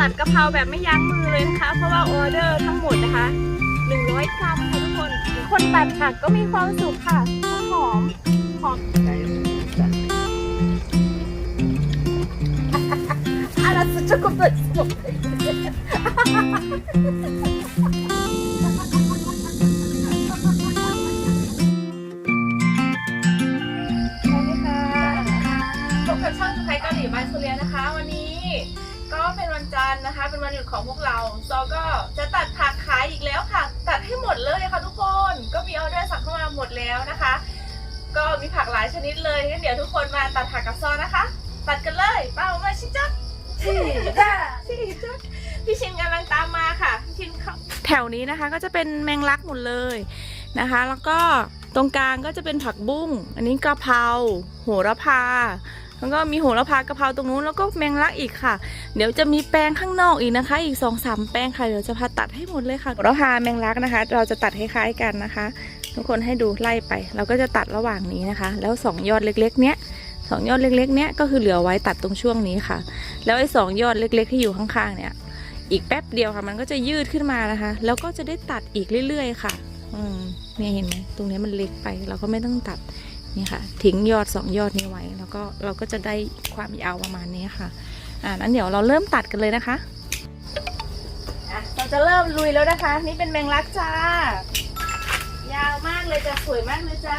ตัดกะเพราแบบไม่ยั้งมือเลยนะคะ เพราะว่าออเดอร์ทั้งหมดนะคะ 100กรัมค่ะทุกคน คนตัดผักก็มีความสุขค่ะหอมหอมอะไรสุดจะกุบเลย นจันทร์นะคะ เป็นวันหยุดของพวกเราซอก็จะตัดผักขายอีกแล้วค่ะ ตัดให้หมดเลยค่ะทุกคน ก็มีออเดอร์สั่งเข้ามาหมดแล้วนะคะ ก็มีผักหลายชนิดเลยงั้นเดี๋ยวทุกคนมาตัดผักกับซอนะคะ ตัดกันเลยเป้ามาชิจัก시작พี่ชินกำลังตามมาค่ะพี่ชินเข้าแถวนี้นะคะก็จะเป็นแมงลักหมดเลยนะคะ แล้วก็ตรงกลางก็จะเป็นผักบุ้ง อันนี้กะเพราโหระพา แล้วก็มีโหระพากะเพราตรงนู้นแล้วก็แมงลักอีกค่ะ เดี๋ยวจะมีแปลงข้างนอกอีกนะคะ อีกสองสามแปลงค่ะเดี๋ยวจะพาตัดให้หมดเลยค่ะโหระพาแมงลักนะคะ เราจะตัดคล้ายๆกันนะคะ ทุกคนให้ดูไล่ไป เราก็จะตัดระหว่างนี้นะคะ แล้วสองยอดเล็ก ๆ เนี้ยสองยอดเล็ก ๆ เนี้ยก็คือเหลือไว้ตัดตรงช่วงนี้ค่ะ แล้วไอ้สองยอดเล็ก ๆ ที่อยู่ข้างๆเนี่ยอีกแป๊บเดียวค่ะ มันก็จะยืดขึ้นมานะคะ แล้วก็จะได้ตัดอีกเรื่อย ๆ ค่ะ อืมเนี่ยเห็นไหมตรงนี้มันเล็กไป เราก็ไม่ต้องตัด นี่ค่ะ ทิ้งยอดสองยอดนี้ไว้ แล้วก็เราก็จะได้ความยาวประมาณนี้ค่ะ อ่านั้นเดี๋ยวเราเริ่มตัดกันเลยนะคะอะเราจะเริ่มลุยแล้วนะคะ นี่เป็นแมงลักจ้า ยาวมากเลยจ้ะสวยมากเลยจ้า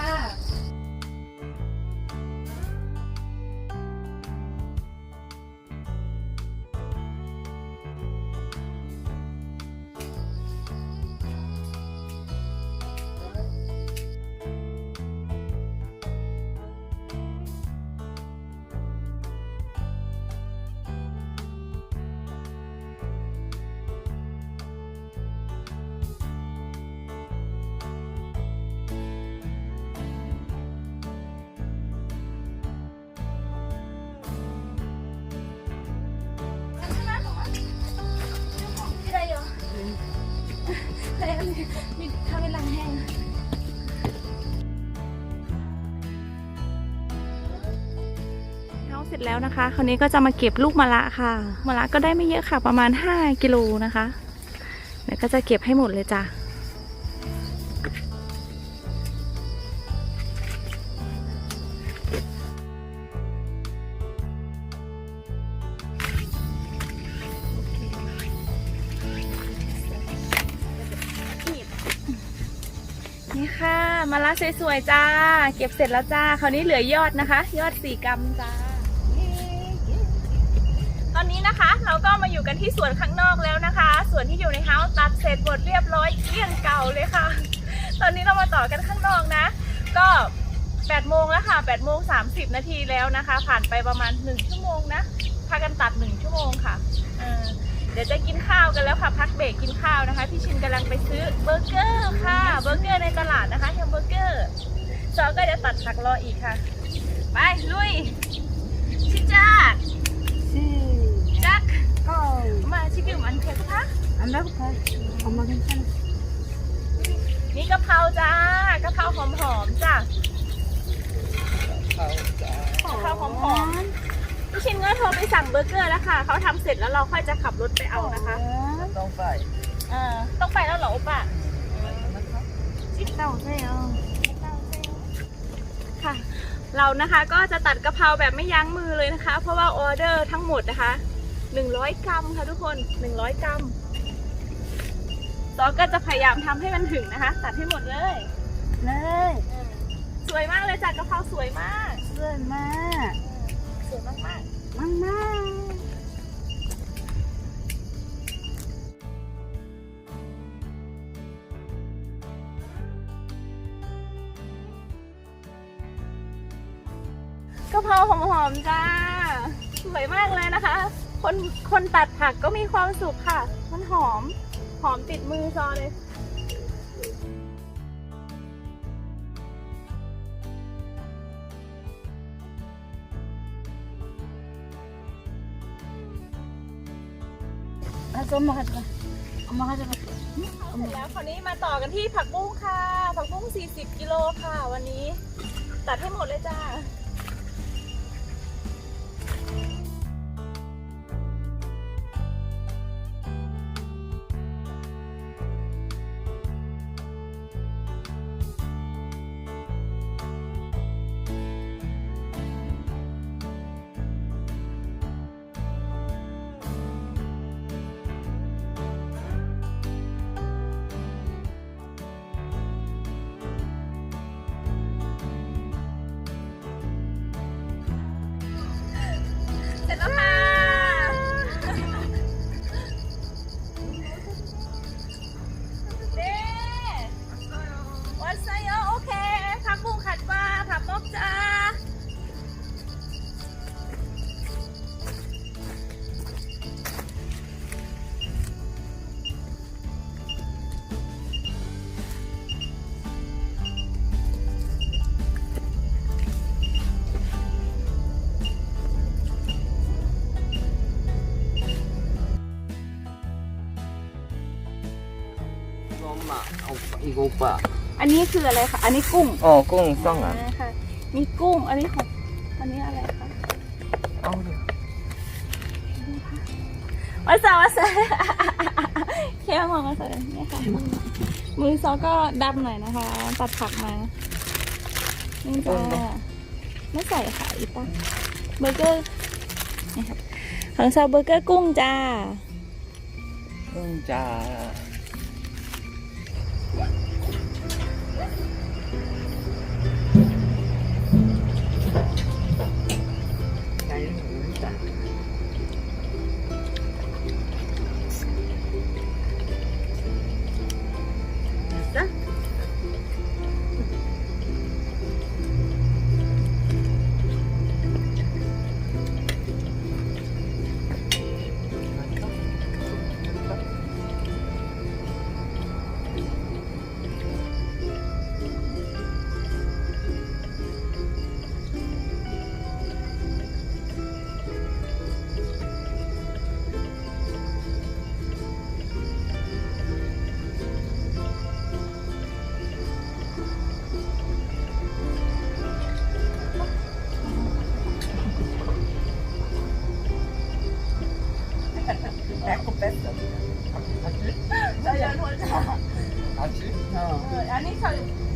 เละเยมีทำเป็นลังแห้งเสร็จแล้วนะคะ คราวนี้ก็จะมาเก็บลูกมะละค่ะ มะละก็ได้ไม่เยอะค่ะ ประมาณ 5 กิโลนะคะ เดี๋ยวก็จะเก็บให้หมดเลยจ้ะ มะละสวยๆจ้า เก็บเสร็จแล้วจ้า คราวนี้เหลือยอดนะคะ ยอดสี่กรัมจ้า ตอนนี้นะคะ เราก็มาอยู่กันที่สวนข้างนอกแล้วนะคะ สวนที่อยู่ในเฮาส์ตัดเสร็จหมดเรียบร้อยเกลี้ยงเก่าเลยค่ะ ตอนนี้เรามาต่อกันข้างนอกนะ ก็8โมงแล้วค่ะ8โมง30 นาทีแล้วนะคะ ผ่านไปประมาณ 1 ชั่วโมงนะ พากันตัด 1 ชั่วโมงค่ะ เออ ดี๋ยวจะกินข้าวกันแล้วค่ะพักเบรกกินข้าวนะคะ พี่ชินกำลังไปซื้อเบอร์เกอร์ค่ะเบอร์เกอร์ในตลาดนะคะแฮมเบอร์เกอร์จอก็จะตัดผักรออีกค่ะ ไปลุยชิจักจักมาชิคิวมันเค็มคะอันแล้วค่ะเอามาเป็นชั้นนี่กะเพราจ้ากะเพราหอมๆจ้ะกะเพราหอมๆ พี่ชินก็โทรไปสั่งเบอร์เกอร์แล้วค่ะเขาทำเสร็จแล้วเราค่อยจะขับรถไปเอานะคะต้องไปต้องไปแล้วเหรอโอปะชิเต้าเซลค่ะ เรานะคะก็จะตัดกะเพราแบบไม่ยั้งมือเลยนะคะ เพราะว่าออเดอร์ทั้งหมดนะคะหนึ่งร้อยกรัมค่ะทุกคนหนึ่งร้อยกรัมตอก็จะพยายามทำให้มันถึงนะคะ ตัดให้หมดเลย เลย สวยมากเลยจากกะเพราสวยมากสวยมาก สวยมาก맘마ๆกะเพราหอมๆจ้า สวยมากเลยนะคะ คนคนตัดผักก็มีความสุขค่ะ มันหอม หอมติดมือซอเลย ฮัจมาฮัจมามาฮัมาเสร็จแล้วคราวนี้มาต่อกันที่ผักบุ้งค่ะ ผักบุ้ง40กิโลค่ะ วันนี้ ตัดให้หมดเลยจ้าุ้งป่าอันนี้คืออะไรคะ อันนี้กุ้งอ๋อกุ้งซ่องอะมีกุ้ง อันนี้ของ อันนี้อะไรคะเอาดิวัสดุวัสดุเค้กมองวัสดุนี่ค่ะ มือซอก็ดำหน่อยนะคะ ตัดผักมานี่จ้าไม่ใส่ค่ะอีป้าเบอร์เกอร์ของซอเบอร์เกอร์กุ้งจ้ากุ้งจ้า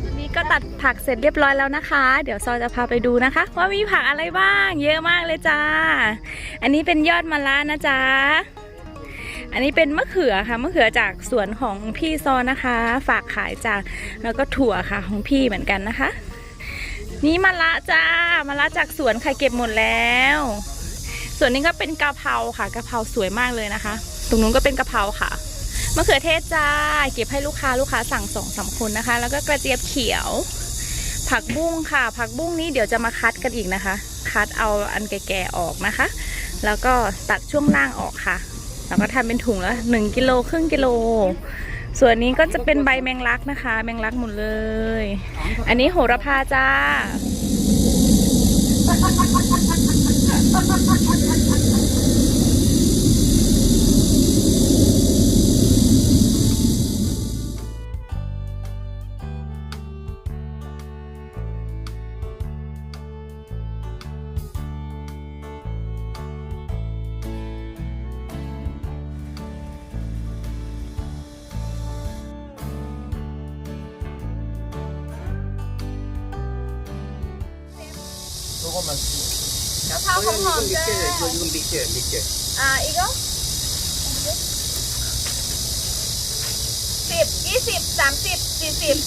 วันนี้ก็ตัดผักเสร็จเรียบร้อยแล้วนะคะ เดี๋ยวซอจะพาไปดูนะคะ ว่ามีผักอะไรบ้าง เยอะมากเลยจ้า อันนี้เป็นยอดมะระนะจ๊ะอันนี้เป็นมะเขือค่ะมะเขือจากสวนของพี่ซอนะคะ ฝากขายจากแล้วก็ถั่วค่ะของพี่เหมือนกันนะคะ นี่มะระจ้ามะระจากสวนค่ะเก็บหมดแล้ว ส่วนนี้ก็เป็นกะเพราค่ะกะเพราสวยมากเลยนะคะ ตรงนู้นก็เป็นกะเพราค่ะ มะเขือเทศจ้า เก็บให้ลูกค้าลูกค้าสั่งสองสามคนนะคะ แล้วก็กระเจี๊ยบเขียว ผักบุ้งค่ะ ผักบุ้งนี้เดี๋ยวจะมาคัดกันอีกนะคะ คัดเอาอันแก่ๆออกนะคะ แล้วก็ตัดช่วงล่างออกค่ะ แล้วก็ทำเป็นถุงละหนึ่งกิโลครึ่งกิโล ส่วนนี้ก็จะเป็นใบแมงลักนะคะ แมงลักหมดเลย อันนี้โหระพาจ้า 번만 자, 4번 어, 이거 이건 밑에, 이거, 이건 밑에, 밑에. 아, 이거? 10 20 30 40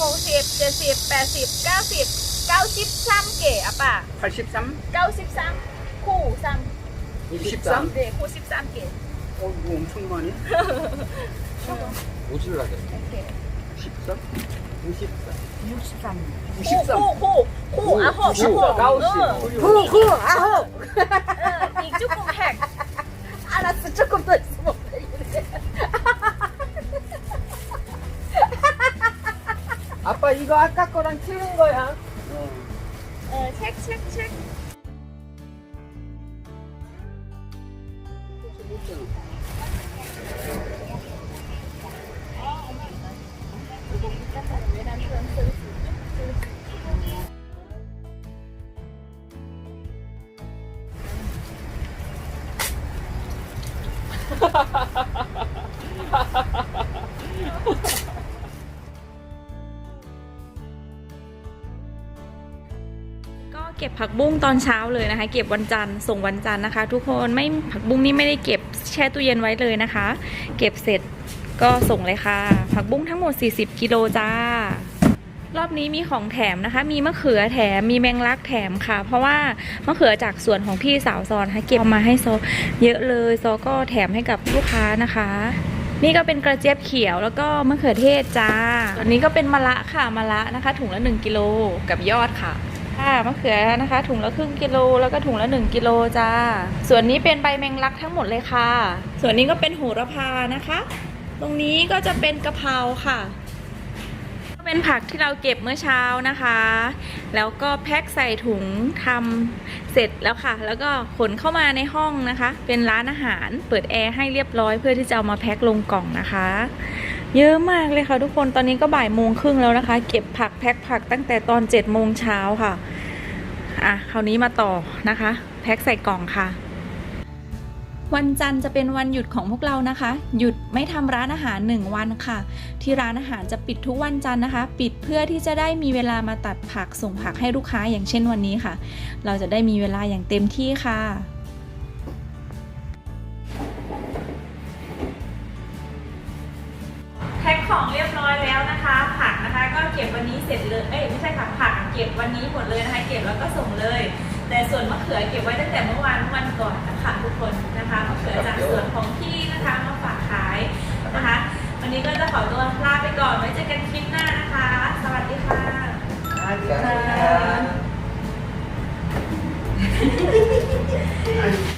50 60 70 80 90 93개 아빠 83? 93 93 93? 네, 93개. 어, 이거 엄청 많이. 오질라겠네. 13? 54. 63. 93. 호, 호, 호, 아홉. 99. 호, 호, 아홉. 이 조금 핵. 알았어, 조금 더 있으면. 아빠, 이거 아까 거랑 틀린 거야. 어, 책, 책, 책. เก็บผักบุ้งตอนเช้าเลยนะคะ เก็บวันจันทร์ส่งวันจันทร์นะคะ ทุกคนไม่ผักบุ้งนี่ไม่ได้เก็บแช่ตู้เย็นไว้เลยนะคะ เก็บเสร็จก็ส่งเลยค่ะ ผักบุ้งทั้งหมด 40 กิโลจ้ารอบนี้มีของแถมนะคะ มีมะเขือแถม มีแมงลักแถมค่ะ เพราะว่ามะเขือจากสวนของพี่สาวซอนนะคะเก็บมาให้ซอเยอะเลย ซอก็แถมให้กับลูกค้านะคะ นี่ก็เป็นกระเจี๊ยบเขียวแล้วก็มะเขือเทศจ้าอันนี้ก็เป็นมะระค่ะ มะระนะคะ ถุงละ 1 กิโลกับยอดค่ะ มะเขือนะคะ ถุงละครึ่งกิโลแล้วก็ถุงละ 1 กิโลจ้า ส่วนนี้เป็นใบแมงลักทั้งหมดเลยค่ะ ส่วนนี้ก็เป็นโหระพานะคะ ตรงนี้ก็จะเป็นกะเพราค่ะเป็นผักที่เราเก็บเมื่อเช้านะคะ แล้วก็แพ็คใส่ถุงทำเสร็จแล้วค่ะ แล้วก็ขนเข้ามาในห้องนะคะ เป็นร้านอาหาร เปิดแอร์ให้เรียบร้อยเพื่อที่จะเอามาแพ็คลงกล่องนะคะ เยอะมากเลยค่ะทุกคนตอนนี้ก็บ่ายโมงครึ่งแล้วนะคะ เก็บผักแพ็คผักตั้งแต่ตอน7จ็ดโมงเช้าค่ะอะคราวนี้มาต่อนะคะ แพ็คใส่กล่องค่ะ วันจันทร์จะเป็นวันหยุดของพวกเรานะคะ หยุดไม่ทำร้านอาหาร 1 วันค่ะ ที่ร้านอาหารจะปิดทุกวันจันทร์นะคะ ปิดเพื่อที่จะได้มีเวลามาตัดผักส่งผักให้ลูกค้าอย่างเช่นวันนี้ค่ะ เราจะได้มีเวลาอย่างเต็มที่ค่ะ เก็บวันนี้เสร็จเลย เอ้ยไม่ใช่ค่ะผักเก็บวันนี้หมดเลยนะคะ เก็บแล้วก็ส่งเลย แต่ส่วนมะเขือเก็บไว้ตั้งแต่เมื่อวานวันก่อนนะคะทุกคนนะคะมะเขือจากสวนของพี่นะคะมาฝากขายนะคะ วันนี้ก็จะขอตัวลาไปก่อนไว้เจอกันคลิปหน้านะคะ สวัสดีค่ะสวัสดีค่ะ